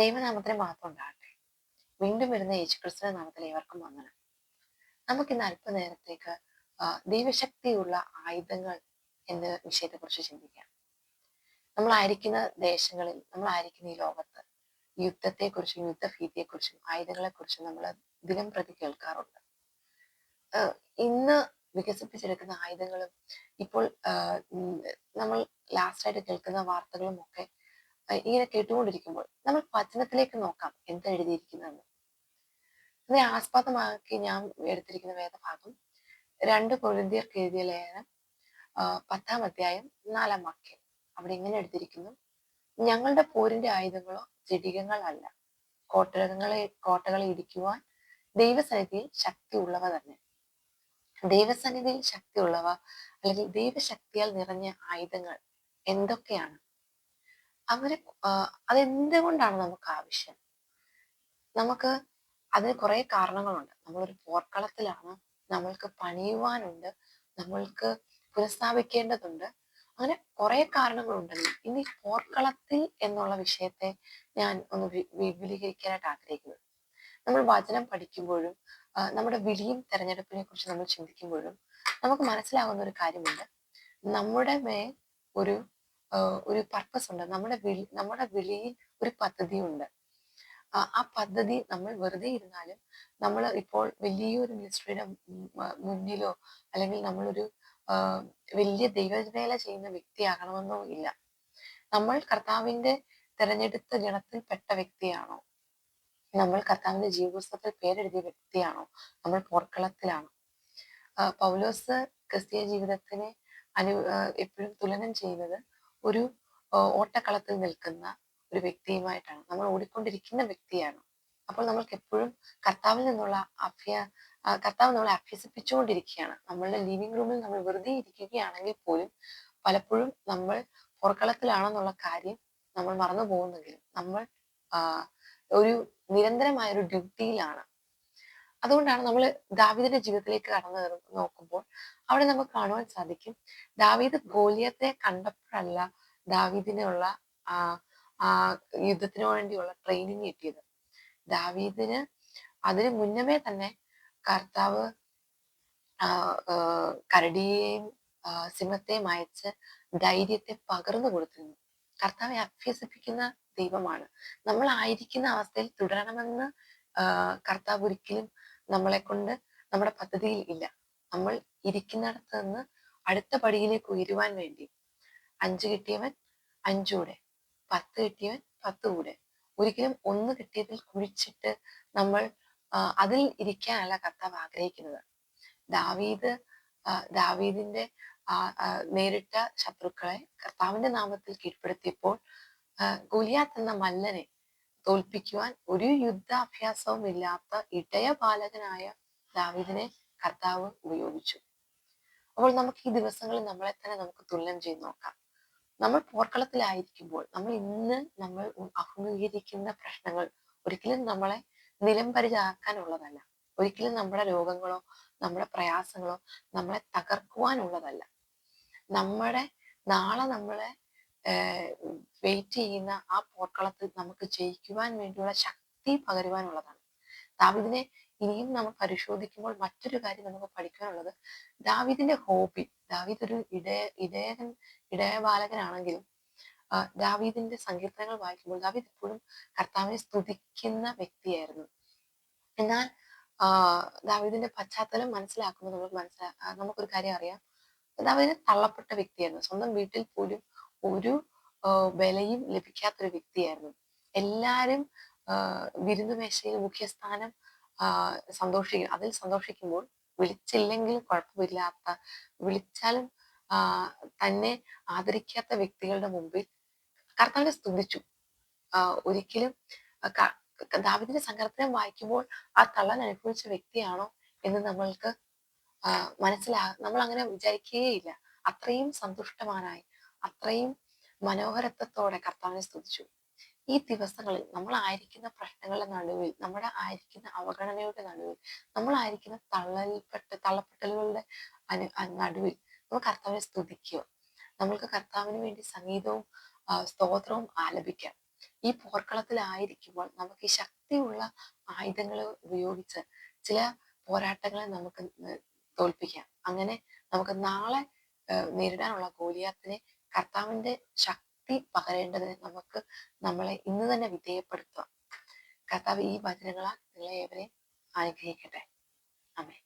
ദൈവനാമത്തിന് മാത്രം ഉണ്ടാകട്ടെ. വീണ്ടും വരുന്ന യേശുക്രിസ്തുവിന്റെ നാമത്തിൽ ഏവർക്കും വന്ദനം. നമുക്കിന്ന് അല്പനേരത്തേക്ക് ദൈവശക്തിയുള്ള ആയുധങ്ങൾ എന്ന വിഷയത്തെക്കുറിച്ച് ചിന്തിക്കാം. നമ്മളായിരിക്കുന്ന ദേശങ്ങളിൽ നമ്മളായിരിക്കുന്ന ഈ ലോകത്ത് യുദ്ധത്തെക്കുറിച്ചും യുദ്ധഭീതിയെക്കുറിച്ചും ആയുധങ്ങളെക്കുറിച്ചും നമ്മൾ ദിനം പ്രതി കേൾക്കാറുണ്ട് ഇന്ന് വികസിപ്പിച്ചെടുക്കുന്ന ആയുധങ്ങളും ഇപ്പോൾ നമ്മൾ ലാസ്റ്റായിട്ട് കേൾക്കുന്ന വാർത്തകളും ഒക്കെ ഇങ്ങനെ കേട്ടുകൊണ്ടിരിക്കുമ്പോൾ നമ്മൾ വചനത്തിലേക്ക് നോക്കാം എന്താ എഴുതിയിരിക്കുന്നതെന്ന്. അതിനെ ആസ്പദമാക്കി ഞാൻ എടുത്തിരിക്കുന്ന വേദഭാഗം രണ്ട് കൊരിന്തിയർക്ക് എഴുതിയ ലേഖനം പത്താം അധ്യായം നാലാം വാക്യം. അവിടെ ഇങ്ങനെ എടുത്തിരിക്കുന്നു ഞങ്ങളുടെ പോരിന്റെ ആയുധങ്ങളോ ജടികങ്ങളല്ല കോട്ടകളെ കോട്ടകളെ ഇടിക്കുവാൻ ദൈവസന്നിധിയിൽ ശക്തി ഉള്ളവ തന്നെ. ദൈവസന്നിധിയിൽ ശക്തി ഉള്ളവ അല്ലെങ്കിൽ ദൈവശക്തിയാൽ നിറഞ്ഞ ആയുധങ്ങൾ എന്തൊക്കെയാണ്? അവർ അതെന്തുകൊണ്ടാണ് നമുക്ക് ആവശ്യം? നമുക്ക് അതിന് കുറെ കാരണങ്ങളുണ്ട്. നമ്മളൊരു പോർക്കളത്തിലാണ് നമ്മൾക്ക് പണിയുവാനുണ്ട് നമ്മൾക്ക് പുനഃസ്ഥാപിക്കേണ്ടതുണ്ട്. അങ്ങനെ കുറെ കാരണങ്ങളുണ്ടല്ലോ ഇനി പോർക്കളത്തിൽ എന്നുള്ള വിഷയത്തെ ഞാൻ ഒന്ന് വിപുലീകരിക്കാനായിട്ട് ആഗ്രഹിക്കുന്നത് നമ്മൾ വചനം പഠിക്കുമ്പോഴും നമ്മുടെ വിളിയും തെരഞ്ഞെടുപ്പിനെ കുറിച്ച് നമ്മൾ ചിന്തിക്കുമ്പോഴും നമുക്ക് മനസ്സിലാകുന്ന ഒരു കാര്യമുണ്ട്. നമ്മുടെ മേൽ ഒരു ഒരു പർപ്പസ് ഉണ്ട്. നമ്മുടെ വിളി നമ്മുടെ വിളിയിൽ ഒരു പദ്ധതിയുണ്ട്. ആ പദ്ധതി നമ്മൾ വെറുതെ ഇരുന്നാലും നമ്മൾ ഇപ്പോൾ വലിയൊരു മിനിസ്ട്രിയുടെ മുന്നിലോ അല്ലെങ്കിൽ നമ്മളൊരു വലിയ ദൈവവേല ചെയ്യുന്ന വ്യക്തിയാകണമെന്നോ ഇല്ല. നമ്മൾ കർത്താവിന്റെ തെരഞ്ഞെടുത്ത ഗണത്തിൽപ്പെട്ട വ്യക്തിയാണോ? നമ്മൾ കർത്താവിന്റെ ജീവപുസ്തകത്തിൽ പേരെഴുതിയ വ്യക്തിയാണോ? നമ്മൾ പോർക്കളത്തിലാണോ? പൗലോസ് ക്രിസ്തീയ ജീവിതത്തിനെ അനു എപ്പോഴും തുലനം ചെയ്യുന്നത് ഒരു ഓട്ടക്കളത്തിൽ നിൽക്കുന്ന ഒരു വ്യക്തിയുമായിട്ടാണ്. നമ്മൾ ഓടിക്കൊണ്ടിരിക്കുന്ന വ്യക്തിയാണ്. അപ്പോൾ നമ്മൾക്ക് എപ്പോഴും കർത്താവിൽ നിന്നുള്ള അഭ്യ കർത്താവ് നമ്മളെ അഭ്യസിപ്പിച്ചുകൊണ്ടിരിക്കുകയാണ്. നമ്മളുടെ ലിവിംഗ് റൂമിൽ നമ്മൾ വെറുതെ ഇരിക്കുകയാണെങ്കിൽ പോലും പലപ്പോഴും നമ്മൾ പുറക്കളത്തിലാണെന്നുള്ള കാര്യം നമ്മൾ മറന്നു പോകുന്നെങ്കിലും നമ്മൾ ഒരു നിരന്തരമായ ഒരു ഡ്യൂട്ടിയിലാണ്. അതുകൊണ്ടാണ് നമ്മൾ ദാവീദിന്റെ ജീവിതത്തിലേക്ക് കടന്നു നോക്കുമ്പോൾ അവിടെ നമുക്ക് കാണുവാൻ സാധിക്കും. ദാവീദ് ഗോലിയത്തെ കണ്ടപ്പോഴല്ല ദാവീദിനുള്ള ആ ആ യുദ്ധത്തിന് വേണ്ടിയുള്ള ട്രെയിനിങ് കിട്ടിയത്. ദാവീദിന് അതിന് മുന്നമേ തന്നെ കർത്താവ് കരടിയെയും സിംഹത്തെയും അയച്ച് ധൈര്യത്തെ പകർന്നു കൊടുത്തിരുന്നു. കർത്താവെ അഭ്യസിപ്പിക്കുന്ന ദൈവമാണ്. നമ്മൾ ആയിരിക്കുന്ന അവസ്ഥയിൽ തുടരണമെന്ന് കർത്താവ് ഒരിക്കലും നമ്മളെ കൊണ്ട് നമ്മുടെ പദ്ധതിയിൽ ഇല്ല. നമ്മൾ ഇരിക്കുന്നിടത്ത് നിന്ന് അടുത്ത പടിയിലേക്ക് ഉയരുവാൻ വേണ്ടി അഞ്ച് കിട്ടിയവൻ അഞ്ചൂടെ പത്ത് കിട്ടിയവൻ പത്ത് കൂടെ. ഒരിക്കലും ഒന്ന് കിട്ടിയതിൽ കുഴിച്ചിട്ട് നമ്മൾ അതിൽ ഇരിക്കാനല്ല കർത്താവ് ആഗ്രഹിക്കുന്നത്. ദാവീദ് ദാവീദിന്റെ നേരിട്ട ശത്രുക്കളെ കർത്താവിന്റെ നാമത്തിൽ കീഴ്പ്പെടുത്തിയപ്പോൾ ഗുലിയാത്ത് എന്ന മല്ലനെ തോൽപ്പിക്കുവാൻ ഒരു യുദ്ധാഭ്യാസവും ഇല്ലാത്ത ഇടയ ബാലകനായ ദാവീദിനെ കർത്താവ് ഉപയോഗിച്ചു. അപ്പോൾ നമുക്ക് ഈ ദിവസങ്ങളിൽ നമ്മളെ തന്നെ നമുക്ക് തുല്യം ചെയ്ത് നോക്കാം. നമ്മൾ പോർക്കളത്തിലായിരിക്കുമ്പോൾ നമ്മൾ ഇന്ന് നമ്മൾ അഭിമുഖീകരിക്കുന്ന പ്രശ്നങ്ങൾ ഒരിക്കലും നമ്മളെ നിലംപരിചാക്കാനുള്ളതല്ല. ഒരിക്കലും നമ്മുടെ രോഗങ്ങളോ നമ്മുടെ പ്രയാസങ്ങളോ നമ്മളെ തകർക്കുവാനുള്ളതല്ല. നമ്മുടെ നാളെ നമ്മളെ വെയിറ്റ് ചെയ്യുന്ന ആ പോർക്കളത്തിൽ നമുക്ക് ജയിക്കുവാൻ വേണ്ടിയുള്ള ശക്തി പകരുവാനുള്ളതാണ്. ദാവിദിനെ ഇനിയും നമ്മൾ പരിശോധിക്കുമ്പോൾ മറ്റൊരു കാര്യം നമുക്ക് പഠിക്കാനുള്ളത്. ദാവിദിന്റെ ഹോബി ദാവിദ് ഒരു ഇടയ ഇടയകൻ ഇടയ ബാലകനാണെങ്കിലും ദാവീദിന്റെ സങ്കീർത്തനങ്ങൾ വായിക്കുമ്പോൾ ദാവീദ് എപ്പോഴും കർത്താവിനെ സ്തുതിക്കുന്ന വ്യക്തിയായിരുന്നു. എന്നാൽ ദാവീദിന്റെ പശ്ചാത്തലം മനസ്സിലാക്കുമ്പോൾ നമുക്ക് മനസ്സിലാ നമുക്കൊരു കാര്യം അറിയാം. ദാവീദിനെ തള്ളപ്പെട്ട വ്യക്തിയായിരുന്നു. സ്വന്തം വീട്ടിൽ പോലും ഒരു വിലയും ലഭിക്കാത്തൊരു വ്യക്തിയായിരുന്നു. എല്ലാരും വിരുന്നുമേശയിൽ മുഖ്യസ്ഥാനം സന്തോഷിക്കും. അതിൽ സന്തോഷിക്കുമ്പോൾ വിളിച്ചില്ലെങ്കിലും കുഴപ്പമില്ലാത്ത വിളിച്ചാലും തന്നെ ആദരിക്കാത്ത വ്യക്തികളുടെ മുമ്പിൽ കർത്താവിനെ സ്തുതിച്ചു. ഒരിക്കലും ദാവിദിന്റെ സങ്കടത്തിനെ വായിക്കുമ്പോൾ ആ തള്ളൻ അനുഭവിച്ച വ്യക്തിയാണോ എന്ന് നമ്മൾക്ക് മനസ്സിലാ നമ്മൾ അങ്ങനെ വിചാരിക്കുകയില്ല. അത്രയും സന്തുഷ്ടമാനായി അത്രയും മനോഹരത്വത്തോടെ കർത്താവിനെ സ്തുതിച്ചു. ഈ ദിവസങ്ങളിൽ നമ്മൾ ആയിരിക്കുന്ന പ്രശ്നങ്ങളുടെ നടുവിൽ നമ്മുടെ ആയിരിക്കുന്ന അവഗണനയുടെ നടുവിൽ നമ്മൾ ആയിരിക്കുന്ന തള്ളൽപ്പെട്ട തള്ളപ്പെട്ടലുകളുടെ അനു നടുവിൽ നമ്മൾ കർത്താവിനെ സ്തുതിക്കുക നമ്മൾക്ക് കർത്താവിന് വേണ്ടി സംഗീതവും സ്തോത്രവും ആലപിക്കാം. ഈ പോർക്കളത്തിലായിരിക്കുമ്പോൾ നമുക്ക് ഈ ശക്തിയുള്ള ആയുധങ്ങൾ ഉപയോഗിച്ച് ചില പോരാട്ടങ്ങളെ നമുക്ക് തോൽപ്പിക്കാം. അങ്ങനെ നമുക്ക് നാളെ നേരിടാനുള്ള ഗോലിയാത്തിനെ കർത്താവിന്റെ ശക്തി ശക്തി പകരേണ്ടതിന് നമുക്ക് നമ്മളെ ഇന്ന് തന്നെ വിധേയപ്പെടുത്തുക കർത്താവ് ഈ വചനങ്ങളാൽ നിങ്ങളെ ഏവരെയും അനുഗ്രഹിക്കട്ടെ. അമേ